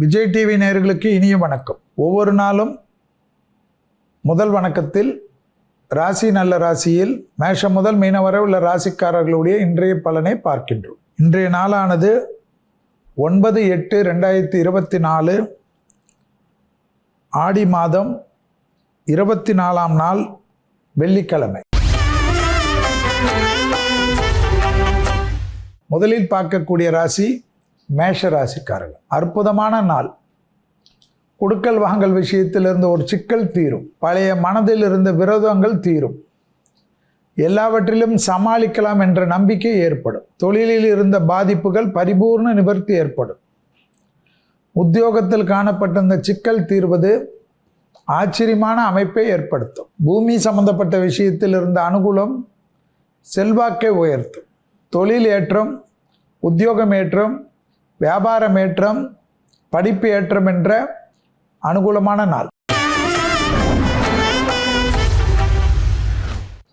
Vijay TV நேர்களுக்கு இனிய வணக்கம். ஒவ்வொரு நாளும் முதல் வணக்கத்தில் ராசி நல்ல ராசியில் மேஷம் முதல் மீன வரை உள்ள ராசிக்காரர்களுடைய இன்றைய பலனை பார்க்கின்றோம். இன்றைய நாளானது ஒன்பது எட்டு ரெண்டாயிரத்தி இருபத்தி நாலு ஆடி மாதம் இருபத்தி நாலாம் நாள் வெள்ளிக்கிழமை. முதலில் பார்க்கக்கூடிய ராசி மேஷ ராசிக்காரர்கள் அற்புதமான நாள். கொடுக்கல் வாங்கல் விஷயத்தில் இருந்த ஒரு சிக்கல் தீரும். பழைய மனதில் இருந்த விரோதங்கள் தீரும். எல்லாவற்றிலும் சமாளிக்கலாம் என்ற நம்பிக்கை ஏற்படும். தொழிலில் இருந்த பாதிப்புகள் பரிபூர்ண நிவர்த்தி ஏற்படும். உத்தியோகத்தில் காணப்பட்ட இந்த சிக்கல் தீர்வது ஆச்சரியமான அமைப்பை ஏற்படுத்தும். பூமி சம்பந்தப்பட்ட விஷயத்தில் இருந்த அனுகூலம் செல்வாக்கை உயர்த்தும். தொழில் ஏற்றம் உத்தியோகம் ஏற்றம் வியாபாரம் ஏற்றம் படிப்பு ஏற்றம் என்ற அனுகூலமான நாள்.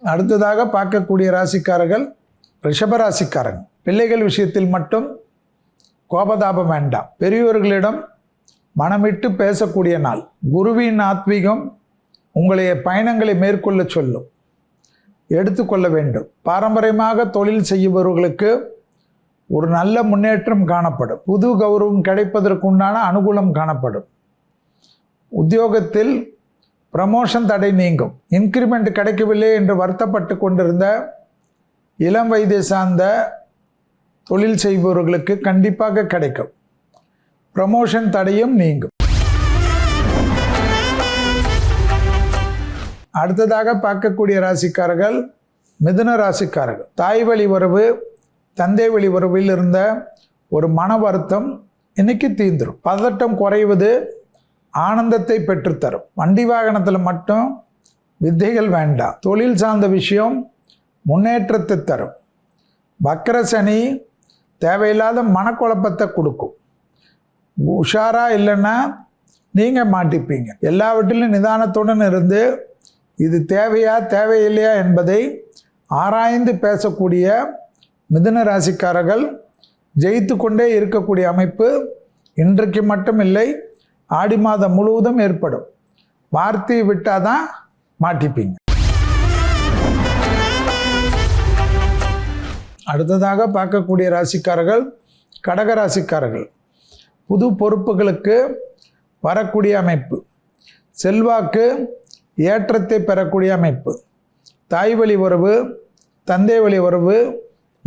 அடுத்ததாக பார்க்கக்கூடிய ராசிக்காரர்கள் ரிஷபராசிக்காரங்க பிள்ளைகள் விஷயத்தில் மட்டும் கோபதாபம் வேண்டாம். பெரியோர்களிடம் மனமிட்டு பேசக்கூடிய நாள். குருவின் ஆத்வீகம் உங்களைய பயணங்களை மேற்கொள்ள சொல்லும். எடுத்துக்கொள்ள வேண்டும். பாரம்பரியமாக தொழில் செய்பவர்களுக்கு ஒரு நல்ல முன்னேற்றம் காணப்படும். புது கௌரவம் கிடைப்பதற்குண்டான அனுகூலம் காணப்படும். உத்தியோகத்தில் ப்ரமோஷன் தடை நீங்கும். இன்க்ரிமெண்ட் கிடைக்கவில்லை என்று வருத்தப்பட்டு கொண்டிருந்த இளம் வயதை சார்ந்த தொழில் செய்பவர்களுக்கு கண்டிப்பாக கிடைக்கும். ப்ரமோஷன் தடையும் நீங்கும். அடுத்ததாக பார்க்கக்கூடிய ராசிக்காரர்கள் மிதுன ராசிக்காரர்கள். தாய் வழி உறவு தந்தை வழி உறவில் இருந்த ஒரு மன வருத்தம் இன்னைக்கு தீர்ந்துடும் பதட்டம் குறைவது ஆனந்தத்தை பெற்றுத்தரும். வண்டி வாகனத்தில் மட்டும் வித்தைகள் வேண்டாம். தொழில் சார்ந்த விஷயம் முன்னேற்றத்தை தரும். வக்கர சனி தேவையில்லாத மனக்குழப்பத்தை கொடுக்கும். உஷாரா இல்லைன்னா நீங்கள் மாட்டிப்பீங்க. எல்லாவற்றிலும் நிதானத்துடன் இருந்து இது தேவையா தேவையில்லையா என்பதை ஆராய்ந்து பேசக்கூடிய மிதுன ராசிக்காரர்கள் ஜெயித்து கொண்டே இருக்கக்கூடிய அமைப்பு இன்றைக்கு மட்டும் இல்லை. ஆடி மாதம் முழுவதும் ஏற்படும். வார்த்தையை விட்டால் தான் மாட்டிப்பீங்க. அடுத்ததாக பார்க்கக்கூடிய ராசிக்காரர்கள் கடக ராசிக்காரர்கள். புது பொறுப்புகளுக்கு வரக்கூடிய அமைப்பு. செல்வாக்கு ஏற்றத்தை பெறக்கூடிய அமைப்பு. தாய் வழி உறவு தந்தை வழி உறவு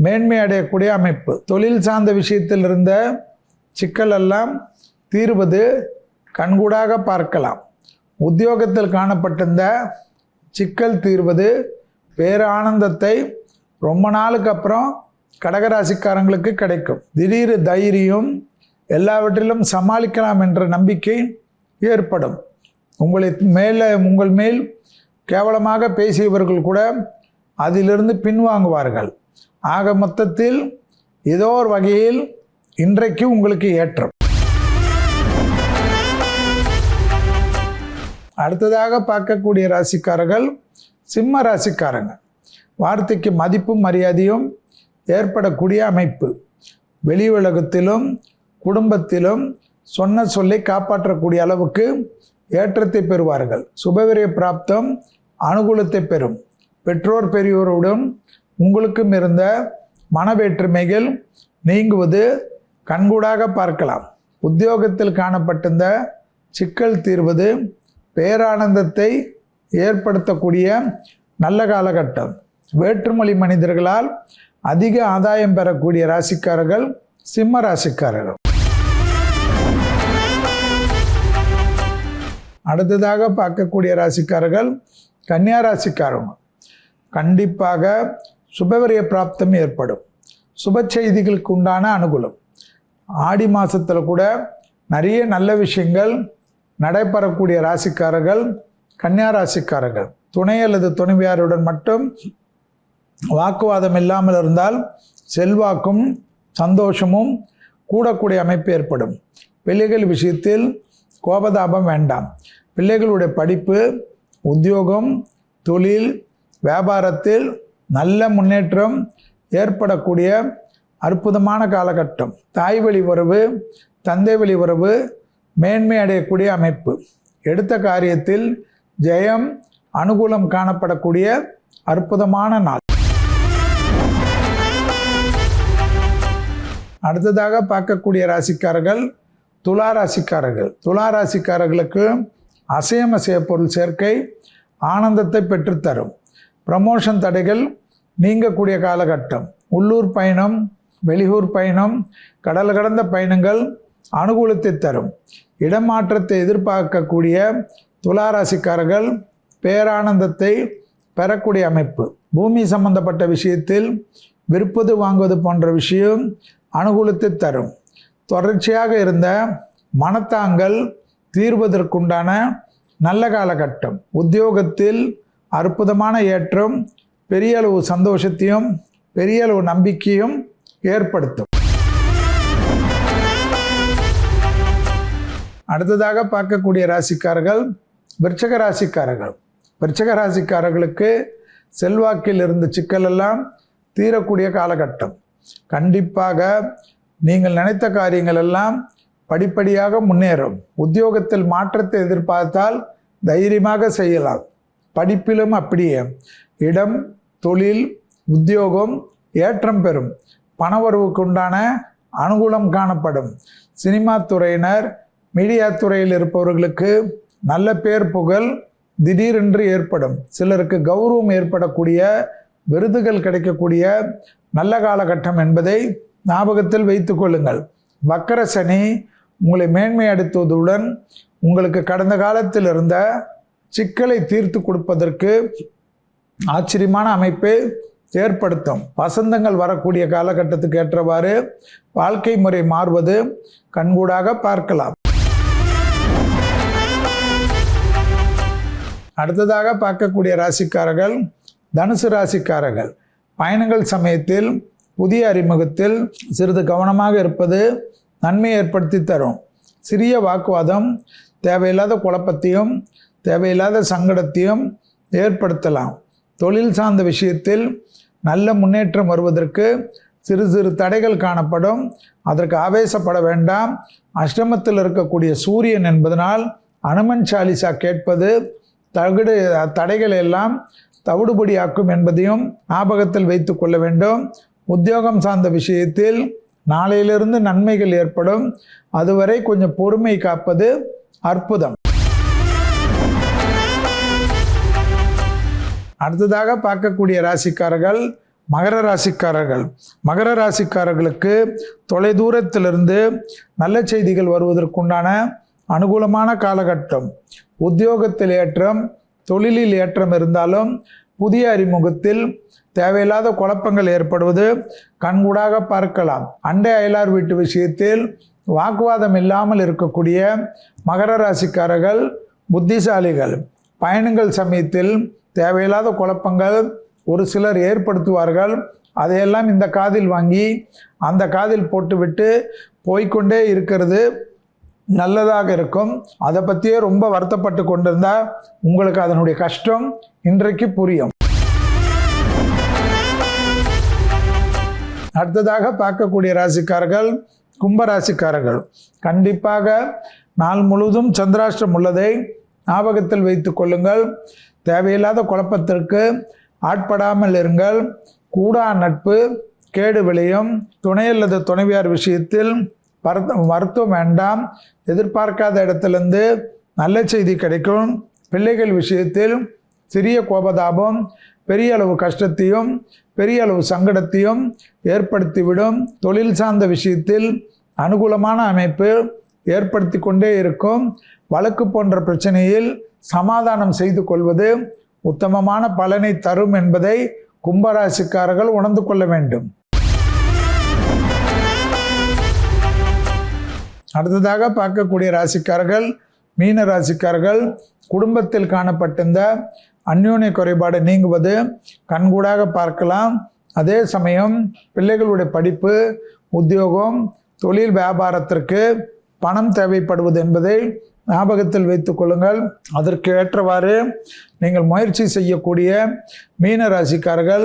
மேன்மை அடையக்கூடிய அமைப்பு. தொழில் சார்ந்த விஷயத்தில் இருந்த சிக்கல் எல்லாம் தீர்வது கண்கூடாக பார்க்கலாம். உத்தியோகத்தில் காணப்பட்டிருந்த சிக்கல் தீர்வது பேரானந்தத்தை ரொம்ப நாளுக்கு அப்புறம் கடகராசிக்காரங்களுக்கு கிடைக்கும். திடீர் தைரியம் எல்லாவற்றிலும் சமாளிக்கலாம் என்ற நம்பிக்கை ஏற்படும். உங்களை மேலே உங்கள் மேல் கேவலமாக பேசியவர்கள் கூட அதிலிருந்து பின்வாங்குவார்கள். ஆக மொத்தத்தில் ஏதோ ஒரு வகையில் இன்றைக்கு உங்களுக்கு ஏற்றம். அடுத்ததாக பார்க்கக்கூடிய ராசிக்காரர்கள் சிம்ம ராசிக்காரங்க. வார்த்தைக்கு மதிப்பும் மரியாதையும் ஏற்படக்கூடிய அமைப்பு. வெளி உலகத்திலும் குடும்பத்திலும் சொன்ன சொல்லை காப்பாற்றக்கூடிய அளவுக்கு ஏற்றத்தை பெறுவார்கள். சுபவிரிய பிராப்தம் அனுகூலத்தை பெறும். பெற்றோர் பெரியோருடன் உங்களுக்கும் இருந்த மனவேற்றுமைகள் நீங்குவது கண்கூடாக பார்க்கலாம். உத்தியோகத்தில் காணப்பட்டிருந்த சிக்கல் தீர்வது பேரானந்தத்தை ஏற்படுத்தக்கூடிய நல்ல காலகட்டம். வேற்றுமொழி மனிதர்களால் அதிக ஆதாயம் பெறக்கூடிய ராசிக்காரர்கள் சிம்ம ராசிக்காரர்கள். அடுத்ததாக பார்க்கக்கூடிய ராசிக்காரர்கள் கன்னியா ராசிக்காரங்க கண்டிப்பாக சுபவரிய பிராப்தம் ஏற்படும். சுப செய்திகளுக்கு உண்டான அனுகூலம். ஆடி மாதத்தில் கூட நிறைய நல்ல விஷயங்கள் நடைபெறக்கூடிய ராசிக்காரர்கள் கன்னியா ராசிக்காரர்கள். துணை அல்லது துணைவியாருடன் மட்டும் வாக்குவாதம் இல்லாமல் இருந்தால் செல்வாக்கும் சந்தோஷமும் கூடக்கூடிய அமைப்பு ஏற்படும். பிள்ளைகள் விஷயத்தில் கோபதாபம் வேண்டாம். பிள்ளைகளுடைய படிப்பு உத்தியோகம் தொழில் வியாபாரத்தில் நல்ல முன்னேற்றம் ஏற்படக்கூடிய அற்புதமான காலகட்டம். தாய் வழி உறவு தந்தை வழி உறவு மேன்மை அடையக்கூடிய அமைப்பு. எடுத்த காரியத்தில் ஜெயம் அனுகூலம் காணப்படக்கூடிய அற்புதமான நாள். அடுத்ததாக பார்க்கக்கூடிய ராசிக்காரர்கள் துலா ராசிக்காரர்கள். துலா ராசிக்காரர்களுக்கு அசையம் அசைய பொருள் சேர்க்கை ஆனந்தத்தை பெற்றுத்தரும். ப்ரமோஷன் தடைகள் நீங்கக்கூடிய காலகட்டம். உள்ளூர் பயணம் வெளியூர் பயணம் கடல் கடந்த பயணங்கள் அனுகூலத்தை தரும். இடமாற்றத்தை எதிர்பார்க்கக்கூடிய துலா ராசிக்காரர்கள் பேரானந்தத்தை பெறக்கூடிய அமைப்பு. பூமி சம்பந்தப்பட்ட விஷயத்தில் விற்பது வாங்குவது போன்ற விஷயம் அனுகூலத்தை தரும். தொடர்ச்சியாக இருந்த மனத்தாங்கள் தீர்வதற்குண்டான நல்ல காலகட்டம். உத்தியோகத்தில் அற்புதமான ஏற்றம் பெரிய அளவு சந்தோஷத்தையும் பெரிய அளவு நம்பிக்கையும் ஏற்படுத்தும். அடுத்ததாக பார்க்கக்கூடிய ராசிக்காரர்கள் விருச்சக ராசிக்காரர்கள். விருச்சக ராசிக்காரர்களுக்கு செல்வாக்கில் இருந்த சிக்கலெல்லாம் தீரக்கூடிய காலகட்டம். கண்டிப்பாக நீங்கள் நினைத்த காரியங்கள் எல்லாம் படிப்படியாக முன்னேறும். உத்தியோகத்தில் மாற்றத்தை எதிர்பார்த்தால் தைரியமாக செய்யலாம். படிப்பிலும் அப்படியே. இடம் தொழில் உத்தியோகம் ஏற்றம் பெறும். பணவரவுக்கு உண்டான அனுகூலம் காணப்படும். சினிமா துறையினர் மீடியா துறையில் இருப்பவர்களுக்கு நல்ல பேர் புகழ் திடீரென்று ஏற்படும். சிலருக்கு கௌரவம் ஏற்படக்கூடிய விருதுகள் கிடைக்கக்கூடிய நல்ல காலகட்டம் என்பதை ஞாபகத்தில் வைத்துக்கொள்ளுங்கள் வக்கர சனி உங்களை மேன்மையடுத்துவதுடன் உங்களுக்கு கடந்த காலத்தில் இருந்த சிக்கலை தீர்த்து கொடுப்பதற்கு ஆச்சரியமான அமைப்பை ஏற்படுத்தும். வசந்தங்கள் வரக்கூடிய காலகட்டத்துக்கு ஏற்றவாறு வாழ்க்கை முறை மாறுவது கண்கூடாக பார்க்கலாம். அடுத்ததாக பார்க்கக்கூடிய ராசிக்காரர்கள் தனுசு ராசிக்காரர்கள். பயணங்கள் சமயத்தில் புதிய அறிமுகத்தில் சிறிது கவனமாக இருப்பது நன்மை ஏற்படுத்தி தரும். சிறிய வாக்குவாதம் தேவையில்லாத குழப்பத்தையும் தேவையில்லாத சங்கடத்தையும் ஏற்படுத்தலாம். தொழில் சார்ந்த விஷயத்தில் நல்ல முன்னேற்றம் வருவதற்கு சிறு சிறு தடைகள் காணப்படும். அதற்கு ஆவேசப்பட வேண்டாம். அஷ்டமத்தில் இருக்கக்கூடிய சூரியன் என்பதனால் அனுமன் சாலிசா கேட்பது தகுடு தடைகள் எல்லாம் தவிடுபடியாக்கும் என்பதையும் ஞாபகத்தில் வைத்து கொள்ள வேண்டும். உத்தியோகம் சார்ந்த விஷயத்தில் நாளையிலிருந்து நன்மைகள் ஏற்படும். அதுவரை கொஞ்சம் பொறுமை காப்பது அற்புதம். அடுத்ததாக பார்க்கக்கூடிய ராசிக்காரர்கள் மகர ராசிக்காரர்கள். மகர ராசிக்காரர்களுக்கு தொலைதூரத்திலிருந்து நல்ல செய்திகள் வருவதற்குண்டான அனுகூலமான காலகட்டம். உத்தியோகத்தில் ஏற்றம் தொழிலில் ஏற்றம் இருந்தாலும் புதிய அறிமுகத்தில் தேவையில்லாத குழப்பங்கள் ஏற்படுவது கண்கூடாக பார்க்கலாம். அண்டை அயலார் வீட்டு விஷயத்தில் வாக்குவாதம் இல்லாமல் இருக்கக்கூடிய மகர ராசிக்காரர்கள் புத்திசாலிகள் பயணங்கள் சமயத்தில் தேவையில்லாத குழப்பங்கள் ஒரு சிலர் ஏற்படுத்துவார்கள். அதையெல்லாம் இந்த காதில் வாங்கி அந்த காதில் போட்டுவிட்டு போய்க்கொண்டே இருக்கிறது நல்லதாக இருக்கும். அதை பற்றியே ரொம்ப வருத்தப்பட்டு கொண்டிருந்தால் உங்களுக்கு அதனுடைய கஷ்டம் இன்றைக்கு புரியும். அடுத்ததாக பார்க்கக்கூடிய ராசிக்காரர்கள் கும்பராசிக்காரர்கள் கண்டிப்பாக நாள் முழுவதும் சந்திராஷ்டிரம் உள்ளதை ஞாபகத்தில் வைத்து கொள்ளுங்கள். தேவையில்லாத குழப்பத்திற்கு ஆட்படாமல் இருங்கள். கூடா நட்பு கேடு விளையும். துணை அல்லது துணைவியார் விஷயத்தில் வருத்த வருத்தம் வேண்டாம். எதிர்பார்க்காத இடத்துலேருந்து நல்ல செய்தி கிடைக்கும். பிள்ளைகள் விஷயத்தில் சிறிய கோபதாபம் பெரிய அளவு கஷ்டத்தையும் பெரிய அளவு சங்கடத்தையும் ஏற்படுத்திவிடும். தொழில் சார்ந்த விஷயத்தில் அனுகூலமான அமைப்பு ஏற்படுத்தி கொண்டே இருக்கும். வழக்கு போன்ற பிரச்சனையில் சமாதானம் செய்து கொள்வது உத்தமமான பலனை தரும் என்பதை கும்பராசிக்காரர்கள் உணர்ந்து கொள்ள வேண்டும். அடுத்ததாக பார்க்கக்கூடிய ராசிக்காரர்கள் மீன ராசிக்காரர்கள் குடும்பத்தில் காணப்பட்டிருந்த அந்யோன்ய குறைபாடு நீங்குவது கண்கூடாக பார்க்கலாம். அதே சமயம் பிள்ளைகளுடைய படிப்பு உத்தியோகம் தொழில் வியாபாரத்திற்கு பணம் தேவைப்படுவது என்பதை ஞாபகத்தில் வைத்துக்கொள்ளுங்கள் அதற்கு ஏற்றவாறு நீங்கள் முயற்சி செய்யக்கூடிய மீன ராசிக்காரர்கள்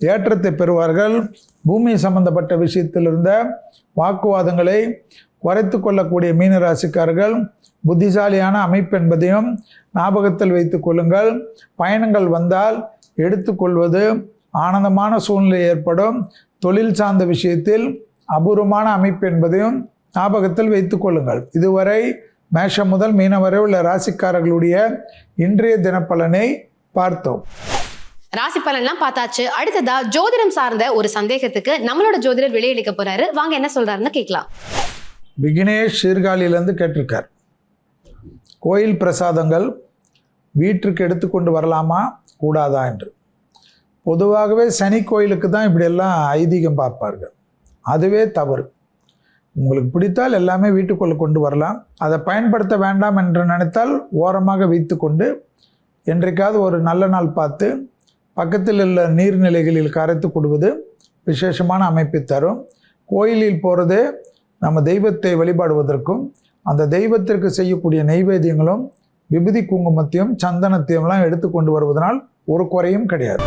ஏற்றத்தை பெறுவார்கள். பூமி சம்பந்தப்பட்ட விஷயத்தில் இருந்த வாக்குவாதங்களை குறைத்து கொள்ளக்கூடிய மீன ராசிக்காரர்கள் புத்திசாலியான அமைப்பு என்பதையும் ஞாபகத்தில் வைத்துக் கொள்ளுங்கள். பயணங்கள் வந்தால் எடுத்துக்கொள்வது ஆனந்தமான சூழ்நிலை ஏற்படும். தொழில் சார்ந்த விஷயத்தில் அபூர்வமான அமைப்பு என்பதையும் ஞாபகத்தில் வைத்துக் கொள்ளுங்கள். இதுவரை மேஷம் முதல் மீனம் வரை உள்ள ராசிக்காரர்களுடைய இன்றைய தினப்பலனை பார்த்தோம். ராசி பலன்லாம் பார்த்தாச்சு. அடுத்ததா ஜோதிடம் சார்ந்த ஒரு சந்தேகத்துக்கு நம்மளோட ஜோதிடர் விளையளிக்க போறாரு. வாங்க என்ன சொல்றாருன்னு கேட்கலாம். விக்னேஷ் சீர்காழியிலேருந்து கேட்டிருக்கார். கோயில் பிரசாதங்கள் வீட்டிற்கு எடுத்துக்கொண்டு வரலாமா? கூடாதா என்று. பொதுவாகவே சனி கோயிலுக்கு தான் இப்படியெல்லாம் ஐதீகம் பார்ப்பார்கள். அதுவே தவறு. உங்களுக்கு பிடித்தால் எல்லாமே வீட்டுக்குள்ளே கொண்டு வரலாம். அதை பயன்படுத்த வேண்டாம் என்று நினைத்தால் ஓரமாக வைத்துக்கொண்டு என்றைக்காவது ஒரு நல்ல நாள் பார்த்து பக்கத்தில் உள்ள நீர்நிலைகளில் கரைத்து கொடுவது விசேஷமான அமைப்பை தரும். கோயிலில் போகிறது நம்ம தெய்வத்தை வழிபாடுவதற்கும் அந்த தெய்வத்திற்கு செய்யக்கூடிய நைவேத்தியங்களும் விபூதி குங்குமத்தையும் சந்தனத்தையும்லாம் எடுத்து கொண்டு வருவதனால் ஒரு குறையும் கிடையாது.